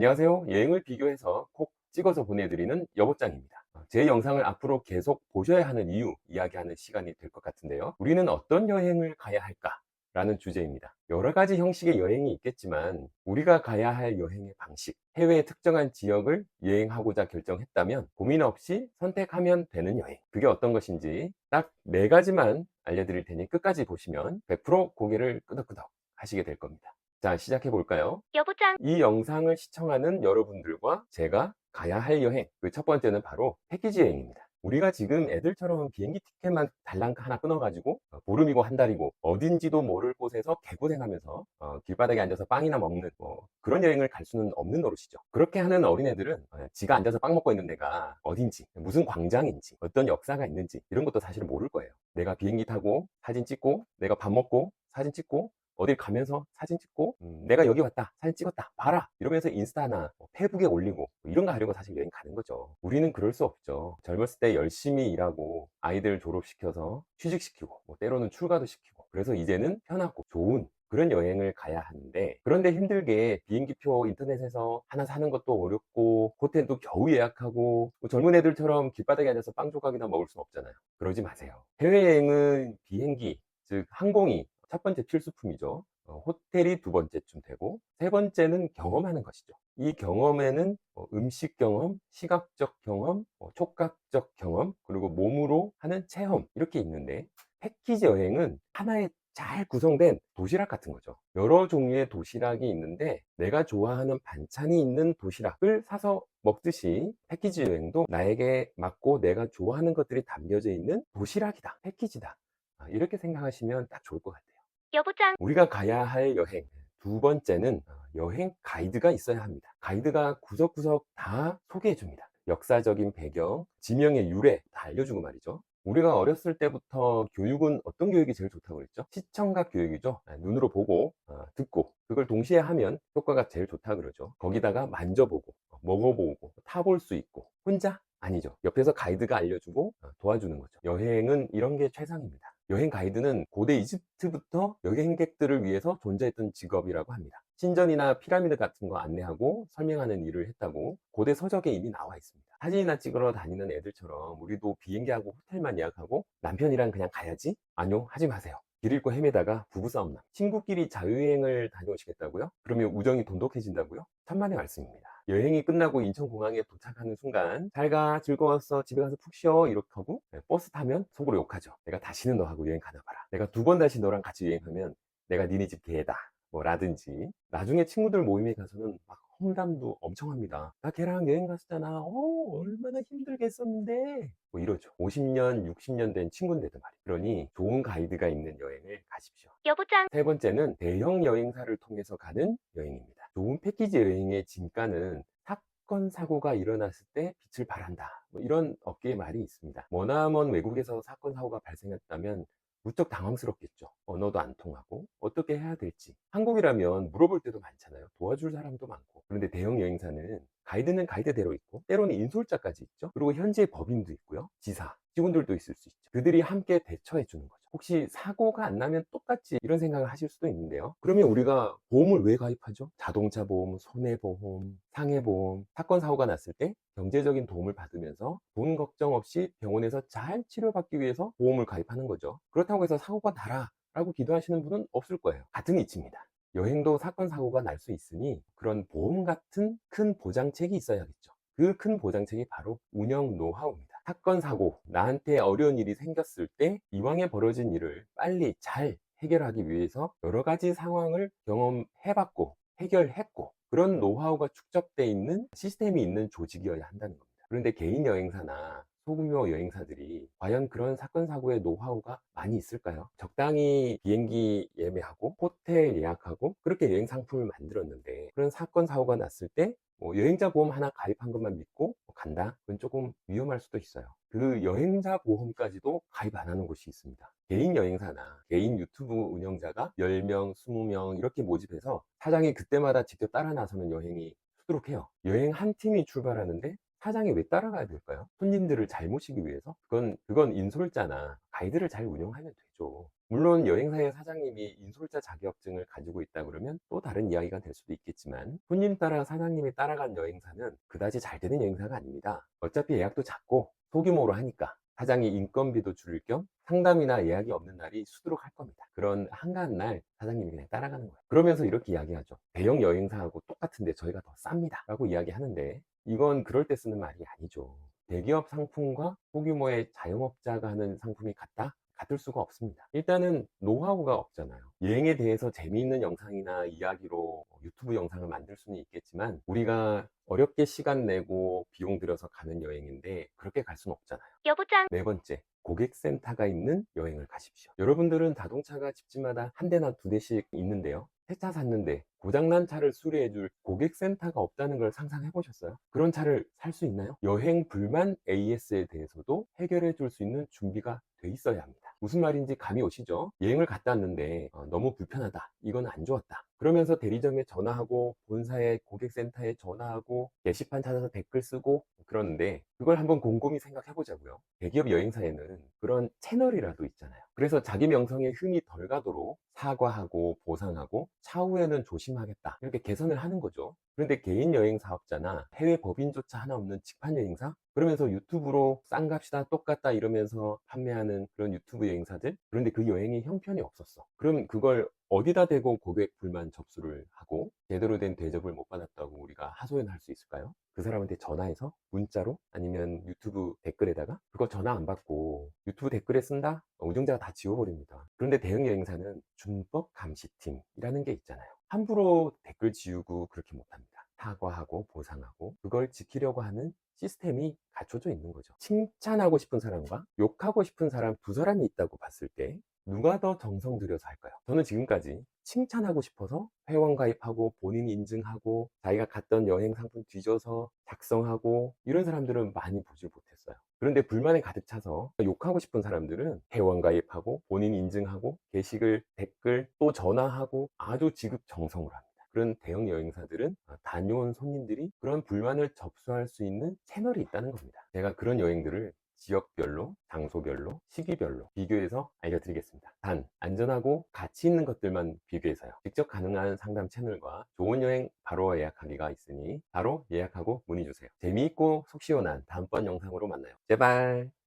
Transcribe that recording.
안녕하세요. 여행을 비교해서 콕 찍어서 보내드리는 여보짱입니다. 제 영상을 앞으로 계속 보셔야 하는 이유 이야기하는 시간이 될 것 같은데요. 우리는 어떤 여행을 가야 할까? 라는 주제입니다. 여러 가지 형식의 여행이 있겠지만 우리가 가야 할 여행의 방식, 해외의 특정한 지역을 여행하고자 결정했다면 고민 없이 선택하면 되는 여행. 그게 어떤 것인지 딱 네 가지만 알려드릴 테니 끝까지 보시면 100% 고개를 끄덕끄덕 하시게 될 겁니다. 자, 시작해 볼까요? 여보짱, 이 영상을 시청하는 여러분들과 제가 가야 할 여행, 그 첫 번째는 바로 패키지 여행입니다. 우리가 지금 애들처럼 비행기 티켓만 달랑 하나 끊어가지고 어, 보름이고 한 달이고 어딘지도 모를 곳에서 개고생하면서 어, 길바닥에 앉아서 빵이나 먹는 뭐 그런 여행을 갈 수는 없는 노릇이죠. 그렇게 하는 어린애들은 어, 지가 앉아서 빵 먹고 있는 데가 어딘지, 무슨 광장인지, 어떤 역사가 있는지 이런 것도 사실 모를 거예요. 내가 비행기 타고 사진 찍고 내가 밥 먹고 사진 찍고 어딜 가면서 사진 찍고 음, 내가 여기 왔다 사진 찍었다 봐라 이러면서 인스타나 뭐 페북에 올리고 뭐 이런 거 하려고 사실 여행 가는 거죠. 우리는 그럴 수 없죠. 젊었을 때 열심히 일하고 아이들 졸업시켜서 취직시키고 뭐 때로는 출가도 시키고 그래서 이제는 편하고 좋은 그런 여행을 가야 하는데 그런데 힘들게 비행기표 인터넷에서 하나 사는 것도 어렵고 호텔도 겨우 예약하고 뭐 젊은 애들처럼 길바닥에 앉아서 빵 조각이나 먹을 수 없잖아요. 그러지 마세요. 해외여행은 비행기 즉 항공이 첫 번째 필수품이죠. 어, 호텔이 두 번째쯤 되고 세 번째는 경험하는 것이죠. 이 경험에는 어, 음식 경험, 시각적 경험, 어, 촉각적 경험, 그리고 몸으로 하는 체험 이렇게 있는데 패키지 여행은 하나의 잘 구성된 도시락 같은 거죠. 여러 종류의 도시락이 있는데 내가 좋아하는 반찬이 있는 도시락을 사서 먹듯이 패키지 여행도 나에게 맞고 내가 좋아하는 것들이 담겨져 있는 도시락이다. 패키지다. 아, 이렇게 생각하시면 딱 좋을 것 같아요. 여보짱, 우리가 가야 할 여행. 두 번째는 어, 여행 가이드가 있어야 합니다. 가이드가 구석구석 다 소개해 줍니다. 역사적인 배경, 지명의 유래 다 알려주고 말이죠. 우리가 어렸을 때부터 교육은 어떤 교육이 제일 좋다고 그랬죠? 시청각 교육이죠. 아, 눈으로 보고, 어, 듣고, 그걸 동시에 하면 효과가 제일 좋다 그러죠. 거기다가 만져보고, 어, 먹어보고, 타볼 수 있고, 혼자? 아니죠. 옆에서 가이드가 알려주고 어, 도와주는 거죠. 여행은 이런 게 최상입니다. 여행 가이드는 고대 이집트부터 여행객들을 위해서 존재했던 직업이라고 합니다. 신전이나 피라미드 같은 거 안내하고 설명하는 일을 했다고 고대 서적에 이미 나와 있습니다. 사진이나 찍으러 다니는 애들처럼 우리도 비행기하고 호텔만 예약하고 남편이랑 그냥 가야지? 아니요, 하지 마세요. 길 잃고 헤매다가 부부싸움 나. 친구끼리 자유여행을 다녀오시겠다고요? 그러면 우정이 돈독해진다고요? 천만의 말씀입니다. 여행이 끝나고 인천공항에 도착하는 순간 잘 가 즐거웠어 집에 가서 푹 쉬어. 이렇게 하고 네, 버스 타면 속으로 욕하죠 내가 다시는 너하고 여행 가나 봐라. 내가 두 번 다시 너랑 같이 여행하면 내가 니네 집 개다. 뭐 라든지. 나중에 친구들 모임에 가서는 막 험담도 엄청 합니다 나 걔랑 여행 갔었잖아. 어 얼마나 힘들겠었는데. 뭐 이러죠. 50년 60년 된 친구인데도 말이에요. 그러니 좋은 가이드가 있는 여행을 가십시오. 여보짱, 세 번째는 대형 여행사를 통해서 가는 여행입니다. 좋은 패키지 여행의 진가는 사건 사고가 일어났을 때 빛을 발한다. 뭐 이런 업계의 말이 있습니다. 머나먼 외국에서 사건 사고가 발생했다면 무척 당황스럽겠죠. 언어도 안 통하고 어떻게 해야 될지. 한국이라면 물어볼 때도 많잖아요. 도와줄 사람도 많고. 그런데 대형 여행사는 가이드는 가이드대로 있고 때로는 인솔자까지 있죠. 그리고 현지의 법인도 있고요. 지사, 직원들도 있을 수 있죠. 그들이 함께 대처해 주는 거죠. 혹시 사고가 안 나면 똑같지 이런 생각을 하실 수도 있는데요. 그러면 우리가 보험을 왜 가입하죠? 자동차 보험, 손해보험, 상해보험, 사건 사고가 났을 때 경제적인 도움을 받으면서 돈 걱정 없이 병원에서 잘 치료받기 위해서 보험을 가입하는 거죠. 그렇다고 해서 사고가 나라 라고 기도하시는 분은 없을 거예요. 같은 이치입니다. 여행도 사건 사고가 날 수 있으니 그런 보험 같은 큰 보장책이 있어야겠죠. 그 큰 보장책이 바로 운영 노하우입니다. 사건 사고 나한테 어려운 일이 생겼을 때 이왕에 벌어진 일을 빨리 잘 해결하기 위해서 여러 가지 상황을 경험해봤고 해결했고 그런 노하우가 축적돼 있는 시스템이 있는 조직이어야 한다는 겁니다. 그런데 개인 여행사나 소규모 여행사들이 과연 그런 사건 사고의 노하우가 많이 있을까요? 적당히 비행기 예매하고 호텔 예약하고 그렇게 여행 상품을 만들었는데 그런 사건 사고가 났을 때 뭐 여행자 보험 하나 가입한 것만 믿고 간다? 그건 조금 위험할 수도 있어요. 그 여행자 보험까지도 가입 안 하는 곳이 있습니다. 개인 여행사나 개인 유튜브 운영자가 10명, 20명 이렇게 모집해서 사장이 그때마다 직접 따라 나서는 여행이 수두룩해요. 여행 한 팀이 출발하는데 사장이 왜 따라가야 될까요? 손님들을 잘 모시기 위해서? 그건, 그건 인솔자나 가이드를 잘 운영하면 되죠. 물론 여행사의 사장님이 인솔자 자격증을 가지고 있다 그러면 또 다른 이야기가 될 수도 있겠지만 손님 따라 사장님이 따라간 여행사는 그다지 잘 되는 여행사가 아닙니다. 어차피 예약도 작고 소규모로 하니까 사장이 인건비도 줄일 겸 상담이나 예약이 없는 날이 수두룩 할 겁니다. 그런 한가한 날 사장님이 그냥 따라가는 거예요. 그러면서 이렇게 이야기하죠. 대형 여행사하고 똑같은데 저희가 더 쌉니다. 라고 이야기하는데 이건 그럴 때 쓰는 말이 아니죠. 대기업 상품과 소규모의 자영업자가 하는 상품이 같다? 같을 수가 없습니다. 일단은 노하우가 없잖아요. 여행에 대해서 재미있는 영상이나 이야기로 유튜브 영상을 만들 수는 있겠지만 우리가 어렵게 시간 내고 비용 들여서 가는 여행인데 그렇게 갈 수는 없잖아요. 여보짱 네 번째, 고객센터가 있는 여행을 가십시오. 여러분들은 자동차가 집집마다 한 대나 두 대씩 있는데요. 새차 샀는데 고장난 차를 수리해줄 고객센터가 없다는 걸 상상해 보셨어요? 그런 차를 살 수 있나요? 여행 불만 AS에 대해서도 해결해 줄 수 있는 준비가 돼 있어야 합니다. 무슨 말인지 감이 오시죠? 여행을 갔다 왔는데 어, 너무 불편하다. 이건 안 좋았다. 그러면서 대리점에 전화하고 본사의 고객센터에 전화하고 게시판 찾아서 댓글 쓰고 그러는데 그걸 한번 곰곰이 생각해 보자고요. 대기업 여행사에는 그런 채널이라도 있잖아요. 그래서 자기 명성에 흠이 덜 가도록 사과하고 보상하고 차후에는 조심하겠다. 이렇게 개선을 하는 거죠. 그런데 개인 여행 사업자나 해외 법인조차 하나 없는 직판 여행사? 그러면서 유튜브로 싼 값이다 똑같다 이러면서 판매하는 그런 유튜브 여행사들? 그런데 그 여행이 형편이 없었어. 그럼 그걸 어디다 대고 고객 불만 접수를 하고 제대로 된 대접을 못 받았다고 우리가 하소연할 수 있을까요? 그 사람한테 전화해서 문자로 아니면 유튜브 댓글에다가 그거 전화 안 받고 유튜브 댓글에 쓴다? 운영자가 다 지워버립니다. 그런데 대형 여행사는 준법 감시팀이라는 게 있잖아요. 함부로 댓글 지우고 그렇게 못합니다. 사과하고 보상하고 그걸 지키려고 하는 시스템이 갖춰져 있는 거죠. 칭찬하고 싶은 사람과 욕하고 싶은 사람 두 사람이 있다고 봤을 때 누가 더 정성 들여서 할까요? 저는 지금까지 칭찬하고 싶어서 회원 가입하고 본인 인증하고 자기가 갔던 여행 상품 뒤져서 작성하고 이런 사람들은 많이 보질 못했어요. 그런데 불만에 가득 차서 욕하고 싶은 사람들은 회원 가입하고 본인 인증하고 게시글 댓글 또 전화하고 아주 지극정성으로 합니다. 그런 대형 여행사들은 다녀온 손님들이 그런 불만을 접수할 수 있는 채널이 있다는 겁니다. 제가 그런 여행들을 지역별로, 장소별로, 시기별로 비교해서 알려드리겠습니다. 단, 안전하고 가치 있는 것들만 비교해서요. 직접 가능한 상담 채널과 좋은 여행 바로 예약하기가 있으니 바로 예약하고 문의 주세요. 재미있고 속 시원한 다음번 영상으로 만나요. 제발!